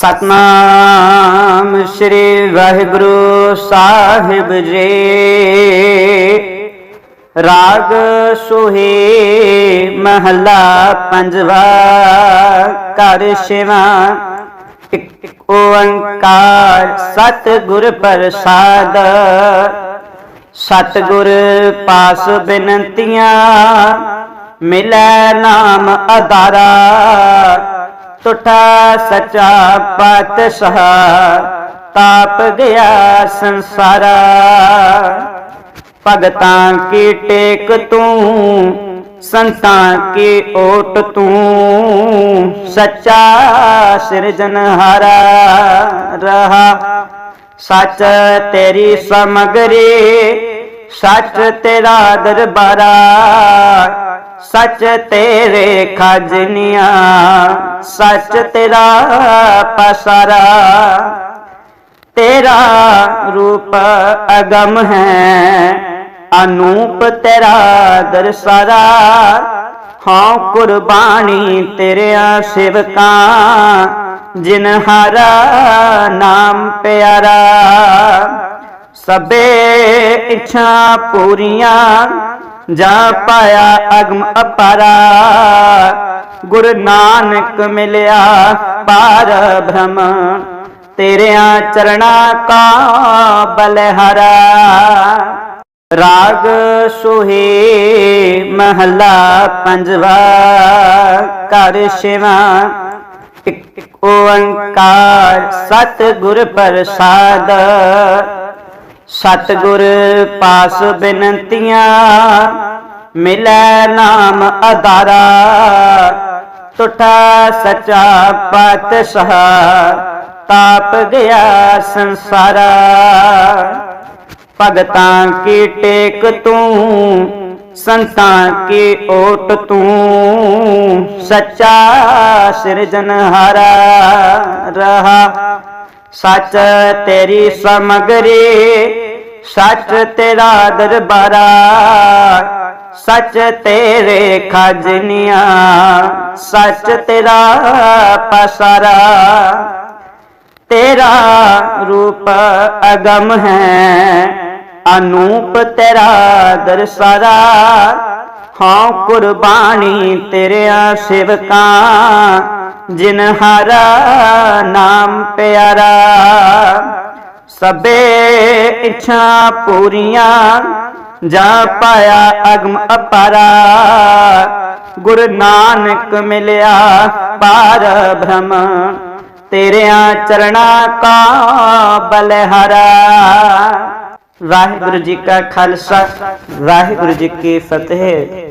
ਸਤਨਾਮ ਸ੍ਰੀ ਵਾਹਿਗੁਰੂ ਸਾਹਿਬ ਜੀ। ਰਾਗ ਸੁਹੀ ਮਹਲਾ ਪੰਜਵਾ ਕਰ ਸ਼ਿਵਾ ਇਕ ਓੰਕਾਰ ਸਤਿਗੁਰ ਪ੍ਰਸਾਦ। ਸਤਿਗੁਰ ਪਾਸ ਬਿਨੰਤੀਆਂ, ਮਿਲੈ ਨਾਮ ਆਧਾਰਾ ਟੁੱਟਾ ਸਚਾ ਪਾਤਸ਼ਾਹ, ਤਾਪ ਗਿਆ ਸੰਸਾਰਾ। ਭਗਤਾਂ ਕੀ ਟੇਕ ਤੂੰ, ਸੰਤਾਂ ਕੀ ਓਟ ਤੂੰ। ਸੱਚਾ ਸਿਰਜਨਹਾਰਾ ਰਹਾ। ਸੱਚ ਤੇਰੀ ਸਮਗਰੀ, ਸੱਚ ਤੇਰਾ ਦਰਬਾਰਾ। ਸੱਚ ਤੇਰੇ ਖਜਨੀਆਂ, ਸੱਚ ਤੇਰਾ ਪਸਾਰਾ। ਤੇਰਾ ਰੂਪ ਅਗਮ ਹੈ, ਅਨੂਪ ਤੇਰਾ ਦਰਸਾਰਾ। ਹਾਂ, ਕੁਰਬਾਨੀ ਤੇਰਿਆਂ ਸ਼ਿਵਕਾਂ, ਜਿਨ ਹਰਾ ਨਾਮ ਪਿਆਰਾ। ਸਭੇ ਇੱਛਾ ਪੂਰੀਆਂ ਜਾ ਪਾਇਆ ਅਗਮ ਅਪਾਰਾ। ਗੁਰ ਨਾਨਕ ਮਿਲਿਆ ਪਾਰ ਬ੍ਰਹਮ। ਤੇਰਿਆਂ ਚਰਣਾ ਕਾ ਬਲਹਰਾ। ਰਾਗ ਸੁਹੀ ਮਹਲਾ ਪੰਜਵਾ। ਕਰ ਸ਼ਿਵਾ ਇਕ ਓੰਕਾਰ ਸਤਿਗੁਰ ਪ੍ਰਸਾਦ। ਸਤਿਗੁਰ ਪਾਸ ਬਿਨੰਤੀਆਂ, ਮਿਲੈ ਨਾਮ ਆਧਾਰਾ ਟੁੱਟਾ ਸਚਾ ਪਾਤਸ਼ਾਹ, ਤਾਪ ਗਿਆ ਸੰਸਾਰਾ। ਭਗਤਾਂ ਕੀ ਟੇਕ ਤੂੰ, ਸੰਤਾਂ ਕੀ ਓਟ ਤੂੰ। ਸੱਚਾ ਸਿਰਜਨਹਾਰਾ ਰਹਾ ਸੱਚ ਤੇਰੀ ਸਮਗਰੀ, ਸੱਚ ਤੇਰਾ ਦਰਬਾਰਾ, ਸੱਚ ਤੇਰੇ ਖਜਨੀਆਂ, ਸੱਚ ਤੇਰਾ ਪਸਾਰਾ। ਤੇਰਾ ਰੂਪ ਅਗਮ ਹੈ, ਅਨੂਪ ਤੇਰਾ ਦਰਸਾਰਾ। ਹਾਂ, ਕੁਰਬਾਨੀ ਤੇਰਿਆਂ ਸ਼ਿਵਕਾਂ ਜਿਨ ਹਰਾ ਨਾਮ ਪਿਆਰਾ, ਸਭੇ ਇੱਛਾ ਪੂਰੀਆਂ, ਜਾ ਪਾਇਆ ਅਗਮ ਅਪਾਰਾ। ਗੁਰ ਨਾਨਕ ਮਿਲਿਆ ਪਾਰ ਬ੍ਰਹਮ, ਤੇਰਿਆਂ ਚਰਣਾ ਕਾ ਬਲਹਰਾ। ਵਾਹਿਗੁਰੂ ਜੀ ਕਾ ਖਾਲਸਾ, ਵਾਹਿਗੁਰੂ ਜੀ ਕੀ ਫਤਿਹ।